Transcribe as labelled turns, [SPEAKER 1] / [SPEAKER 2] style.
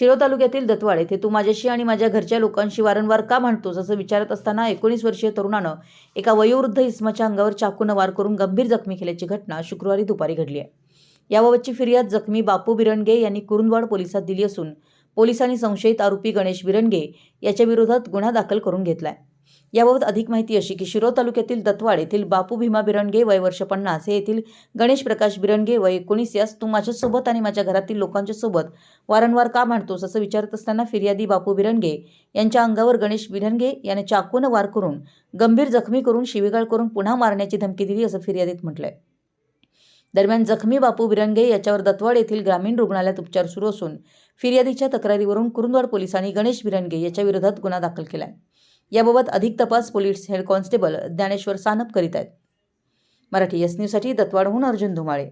[SPEAKER 1] शिरो तालुक्यातील दत्वाड येथे तू माझ्याशी आणि माझ्या घरच्या लोकांशी वारंवार का म्हणतोस असं विचारत असताना एकोणीस वर्षीय तरुणानं एका वयोवृद्ध इसमाच्या अंगावर चाकूनं वार करून गंभीर जखमी केल्याची घटना शुक्रवारी दुपारी घडली आहे. याबाबतची फिर्याद जखमी बापू बिरणगे यांनी कुरुंदवाड पोलिसात दिली असून पोलिसांनी संशयित आरोपी गणेश बिरणगे याच्या विरोधात गुन्हा दाखल करून घेतलाय. याबाबत अधिक माहिती अशी की शिरो तालुक्यातील दत्वाड येथील बापू भीमा बिरणगे वय वर्ष पन्नास. हे येथील गणेश प्रकाश बिरणगे वय एकोणीस. यास तू माझ्यासोबत आणि माझ्या घरातील लोकांच्या सोबत वारंवार का भांडतोस असं विचारत असताना फिर्यादी बापू बिरणगे यांच्या अंगावर गणेश बिरणगे याने चाकूनं वार करून गंभीर जखमी करून शिवीगाळ करून पुन्हा मारण्याची धमकी दिली असं फिर्यादीत म्हटलंय. दरम्यान जखमी बापू बिरंगे याच्यावर दत्वाड येथील ग्रामीण रुग्णालयात उपचार सुरू असून फिर्यादीच्या तक्रारीवरून कुरुंदवाड पोलिसांनी गणेश बिरंगे याच्या विरोधात गुन्हा दाखल केला आहे याबाबत अधिक तपास police head constable Dnyaneshwar Sanap करीत आहेत. मराठी एस न्यूजसाठी दत्वाडहून अर्जुन धुमाळे.